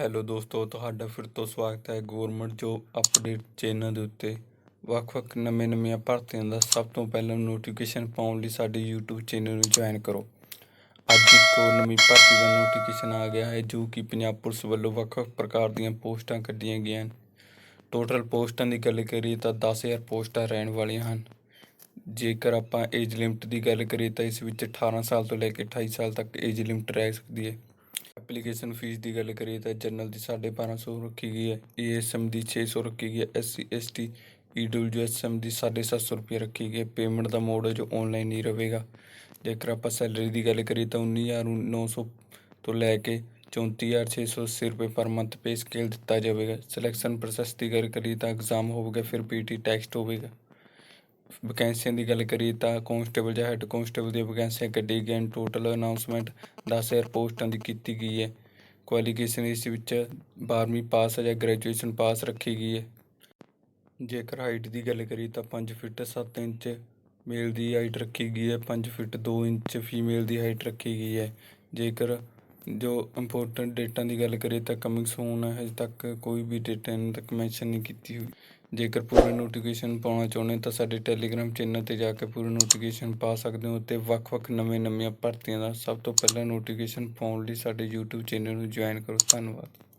Hello ਦੋਸਤੋ, ਤੁਹਾਡਾ ਫਿਰ ਤੋਂ ਸਵਾਗਤ ਹੈ ਗਵਰਨਮੈਂਟ ਜੋਬ ਅਪਡੇਟ ਚੈਨਲ ਦੇ ਉੱਤੇ। ਵੱਖ-ਵੱਖ ਨਵੇਂ-ਨਵੀਆਂ ਭਰਤੀਆਂ ਦਾ ਸਭ ਤੋਂ ਪਹਿਲਾਂ ਨੋਟੀਫਿਕੇਸ਼ਨ ਪਾਉਣ ਲਈ ਸਾਡੇ YouTube ਚੈਨਲ ਨੂੰ ਜੁਆਇਨ ਕਰੋ। ਅੱਜ ਇੱਕ ਹੋਰ ਨਵੀਂ ਭਰਤੀ ਦਾ ਨੋਟੀਫਿਕੇਸ਼ਨ ਆ ਗਿਆ ਹੈ, ਜੋ ਕਿ ਪੰਜਾਬ ਪੁਲਿਸ ਵੱਲੋਂ ਵੱਖ-ਵੱਖ ਪ੍ਰਕਾਰ ਦੀਆਂ ਪੋਸਟਾਂ ਕੱਢੀਆਂ ਗਈਆਂ ਹਨ। ਟੋਟਲ ਪੋਸਟਾਂ ਦੀ ਗੱਲ ਕਰੀਏ ਤਾਂ 10000 ਪੋਸਟਾਂ ਰਹਿਣ ਵਾਲੀਆਂ ਹਨ। ਜੇਕਰ ਆਪਾਂ ਏਜ ਲਿਮਟ ਦੀ ਗੱਲ ਕਰੀਏ ਤਾਂ ਇਸ ਵਿੱਚ 18 ਸਾਲ ਤੋਂ ਲੈ ਕੇ 28 ਸਾਲ ਤੱਕ ਏਜ ਲਿਮਟ ਰਹਿ ਸਕਦੀ ਹੈ। ਐਪਲੀਕੇਸ਼ਨ ਫੀਸ ਦੀ ਗੱਲ ਕਰੀਏ ਤਾਂ ਜਨਰਲ ਦੀ 1250 ਰੱਖੀ ਗਈ ਹੈ ਏਐਸਐਮ ਦੀ 600 ਰੱਖੀ ਗਈ ਹੈ ਐਸਸੀ ਐਸਟੀ ਈਡਬਲਯੂਐਸਐਮ ਦੀ 750 ਰੁਪਏ ਰੱਖੀ ਗਈ ਹੈ। ਪੇਮੈਂਟ ਦਾ ਮੋਡ ਹੈ ਜੋ ਆਨਲਾਈਨ ਹੀ ਰਹੇਗਾ। ਜੇਕਰ ਆਪਾਂ ਸੈਲਰੀ ਦੀ ਗੱਲ ਕਰੀਏ ਤਾਂ 19900 ਤੋਂ ਲੈ ਕੇ 34680 ਰੁਪਏ ਪਰ ਮੰਥ ਪੇ ਸਕੇਲ ਦਿੱਤਾ ਜਾਵੇਗਾ। ਸਿਲੈਕਸ਼ਨ ਪ੍ਰੋਸੈਸ ਦੀ ਗੱਲ ਕਰੀਏ ਤਾਂ ਐਗਜ਼ਾਮ ਹੋਵੇਗਾ, ਫਿਰ ਪੀਟੀ ਟੈਕਸਟ ਹੋਵੇਗਾ। ਵੈਕੈਂਸੀਆਂ ਦੀ ਗੱਲ ਕਰੀਏ ਤਾਂ ਕਾਂਸਟੇਬਲ ਜਾਂ ਹੈੱਡ ਕਾਂਸਟੇਬਲ ਦੀਆਂ ਵੈਕੈਂਸੀਆਂ ਕੱਢੀ ਗਈਆਂ ਟੋਟਲ ਅਨਾਉਂਸਮੈਂਟ 10000 ਪੋਸਟਾਂ ਦੀ ਕੀਤੀ ਗਈ ਹੈ। ਕੁਆਲੀਫਿਕੇਸ਼ਨ ਇਸ ਵਿੱਚ 12ਵੀਂ ਪਾਸ ਜਾਂ ਗ੍ਰੈਜੂਏਸ਼ਨ ਪਾਸ ਰੱਖੀ ਗਈ ਹੈ। ਜੇਕਰ ਹਾਈਟ ਦੀ ਗੱਲ ਕਰੀਏ ਤਾਂ 5 ਫਿਟ 7 ਇੰਚ ਮੇਲ ਦੀ ਹਾਈਟ ਰੱਖੀ ਗਈ ਹੈ 5 ਫਿਟ 2 ਇੰਚ ਫੀਮੇਲ ਦੀ ਹਾਈਟ ਰੱਖੀ ਗਈ ਹੈ। ਜੇਕਰ ਜੋ ਇੰਪੋਰਟੈਂਟ ਡੇਟਾਂ ਦੀ ਗੱਲ ਕਰੀਏ ਤਾਂ ਕਮਿੰਗ ਸੂਨ ਹੈ, ਹਜੇ ਤੱਕ ਕੋਈ ਵੀ ਡੇਟ ਇਹਨਾਂ ਤੱਕ ਮੈਂਸ਼ਨ ਨਹੀਂ ਕੀਤੀ ਹੋਈ। ਜੇਕਰ ਪੂਰੇ ਨੋਟੀਫਿਕੇਸ਼ਨ ਪਾਉਣਾ ਚਾਹੁੰਦੇ ਤਾਂ ਸਾਡੇ ਟੈਲੀਗ੍ਰਾਮ ਚੈਨਲ ਤੇ ਜਾ ਕੇ ਪੂਰੇ ਨੋਟੀਫਿਕੇਸ਼ਨ ਪਾ ਸਕਦੇ ਹੋ ਤੇ ਵੱਖ-ਵੱਖ ਨਵੇਂ-ਨਵੀਆਂ ਭਰਤੀਆਂ ਦਾ ਸਭ ਤੋਂ ਪਹਿਲਾਂ ਨੋਟੀਫਿਕੇਸ਼ਨ ਪਾਉਣ ਲਈ ਸਾਡੇ YouTube ਚੈਨਲ ਨੂੰ ਜੁਆਇਨ ਕਰੋ। ਧੰਨਵਾਦ।